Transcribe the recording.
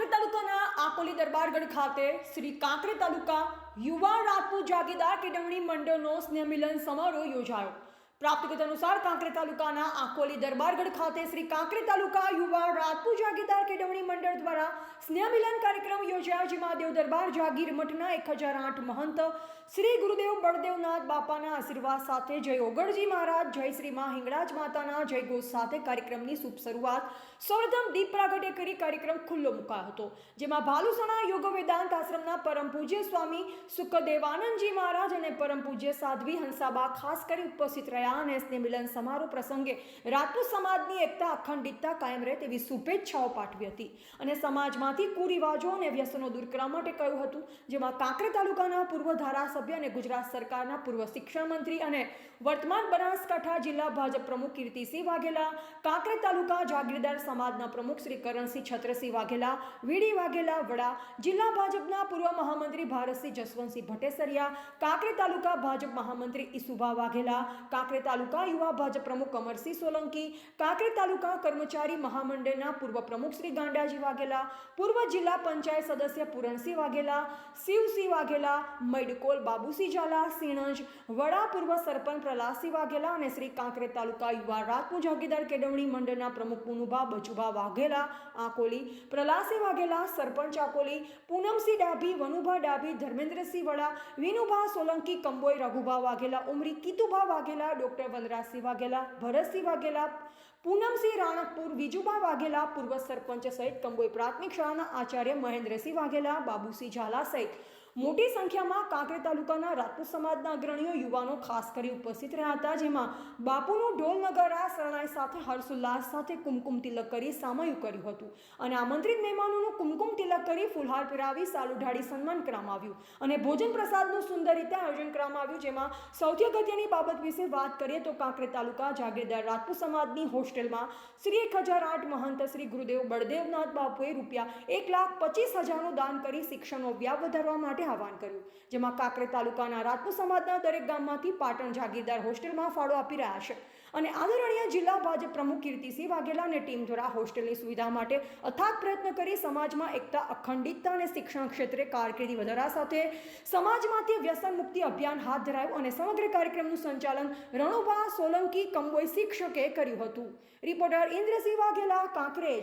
કાંકરેજ તાલુકાના આકોલી દરબારગઢ ખાતે શ્રી કાંકરે તાલુકા યુવા રાજપૂત જાગીરદાર કેળવણી મંડળનો સ્નેહમિલન સમારોહ યોજાયો. પ્રાપ્ત વિગત અનુસાર કાંકરે તાલુકાના આકોલી દરબારગઢ ખાતે શ્રી કાંકરે તાલુકા યુવા રાજપૂત જાગીરદાર કેળવણી મંડળ દ્વારા સ્નેહમિલન કાર્યક્રમ યોજાયો, જેમાં દેવ દરબાર જાગીર મઠના એક હજાર આઠ મહંત શ્રી ગુરુદેવ બળદેવનાથ બાપાના આશીર્વાદ સાથે જય ઓગળજી મહારાજ, જય શ્રી મા હિંગળાજ માતાના, જય ઘોષ સાથે કાર્યક્રમની શુભ શરૂઆત સૌપ્રથમ દીપ પ્રાગટ્ય કરી કાર્યક્રમ ખુલ્લો મુકાયો હતો, જેમાં ભાલુસણા યોગ વેદાંત આશ્રમના પરમ પૂજ્ય સ્વામી સુખદેવાનંદજી મહારાજ અને પરમ પૂજ્ય સાધ્વી હંસાબા ખાસ કરી ઉપસ્થિત રહ્યા અને સ્નેહ મિલન સમારોહ પ્રસંગે રાજપૂત સમાજની એકતા, અખંડિતતા કાયમ રહે તેવી શુભેચ્છાઓ પાઠવી હતી. અને સમાજમાંથી કુરિવાજો અને વ્યસનો દૂર કરવા માટે કહ્યું હતું, જેમાં કાંકરે તાલુકાના પૂર્વ ધારાસભ્ય અને ગુજરાત સરકારના પૂર્વ શિક્ષણ મંત્રી અને વર્તમાન બનાસકાંઠા જિલ્લા ભાજપ પ્રમુખ કીર્તિસિંહ વાઘેલા, કાંકરે તાલુકા જાગીરદાર સમાજના પ્રમુખ શ્રી કરણસિંહ છત્રસિંહ વાઘેલા, વીડી વાઘેલા વડા, જિલ્લા ભાજપના પૂર્વ મહામંત્રી ભારતસિંહ જસવંતસિંહ ભટ્ટેસરિયા, કાંકરે તાલુકા ભાજપ મહામંત્રી ઈસુભા વાઘેલા કાંકરેજ તાલુકા યુવા ભાજપ પ્રમુખ કમરસિંહ સોલંકી, કાંકરે તાલુકા કર્મચારી મહામંડળના પૂર્વ પ્રમુખ શ્રી ગાંડાજી વાઘેલા, પૂર્વ જિલ્લા પંચાયત સદસ્ય પૂરણસિંહ વાઘેલા, શિવસિંહ વાઘેલા, મૈડકોલ બાબુસિંહ ઝાલા, સિણજ, વડા પૂર્વ સરપંચ પ્રહલાદસિંહ વાઘેલા અને શ્રી કાંકરે તાલુકા યુવા રાજપૂત જાગીરદાર કેળવણી મંડળના પ્રમુખ પુનુભા બચુભા વાઘેલા, આકોલી, પ્રહલાદસિંહ વાઘેલા, સરપંચ આકોલી, પૂનમસિંહ ડાભી, વનુભા ડાભી, ધર્મેન્દ્રસિંહ વડા, વિનુભા સોલંકી, કંબોઈ રઘુભા વાઘેલા, ઉમરી કીતુભા વાઘેલા ડોક્ટર વનરાજસિંહ વાઘેલા ભરતસિંહ વાઘેલા પૂનમસિંહ રાણકપુર, વિજુબા વાઘેલા, પૂર્વ સરપંચ સહિત કંબોઈ પ્રાથમિક શાળાના આચાર્ય મહેન્દ્રસિંહ વાઘેલા, બાબુસિંહ ઝાલા સહિત મોટી સંખ્યામાં કાંકરે તાલુકાના રાજપૂત સમાજના અગ્રણીઓ યુવાનો ખાસ કરી ઉપસ્થિત રહ્યા હતા, જેમાં બાપુનું ઢોલ નગારા, શરણાઈ સાથે હર્ષોલ્લાસ સાથે કુમકુમ તિલક કરી સામયું કર્યું હતું અને આમંત્રિત મહેમાનોનું કુમકુમ તિલક કરી ફુલહાર પહેરાવી સાલુ ઢાળી સન્માન કરવામાં આવ્યું અને ભોજન પ્રસાદનું સુંદર રીતે આયોજન કરવામાં આવ્યું, જેમાં સૌથી અગત્યની બાબત વિશે વાત કરીએ તો કાંકરે તાલુકા જાગીરદાર રાજપૂત સમાજની હોસ્ટેલમાં શ્રી એક હજાર આઠ મહંત શ્રી ગુરુદેવ બળદેવનાથ બાપુએ રૂપિયા એક લાખ પચીસ હજારનું દાન કરી શિક્ષણનો વ્યાપ વધારવા માટે આહવાન કર્યું, જેમાં કાંકરે તાલુકાના રાજપૂત સમાજના દરેક ગામમાંથી પાટણ જાગીરદાર હોસ્ટેલમાં ફાળો આપી રહ્યા છે અને આદરણીય જિલ્લા ભાજપ પ્રમુખ કીર્તિસિંહ વાઘેલા અને ટીમ દ્વારા હોસ્ટેલની સુવિધા માટે અથાગ પ્રયત્ન કરી સમાજમાં એકતા, અખંડિતતા અને શિક્ષણ ક્ષેત્રે કારકિર્દી વધારા સાથે સમાજમાંથી વ્યસન મુક્તિ અભિયાન હાથ ધરાયું અને સમગ્ર કાર્યક્રમનું સંચાલન રણુભા સોલંકી કંબોઈ શિક્ષકે કર્યું હતું. રિપોર્ટર ઇન્દ્રસિંહ વાઘેલા કાંકરેજ.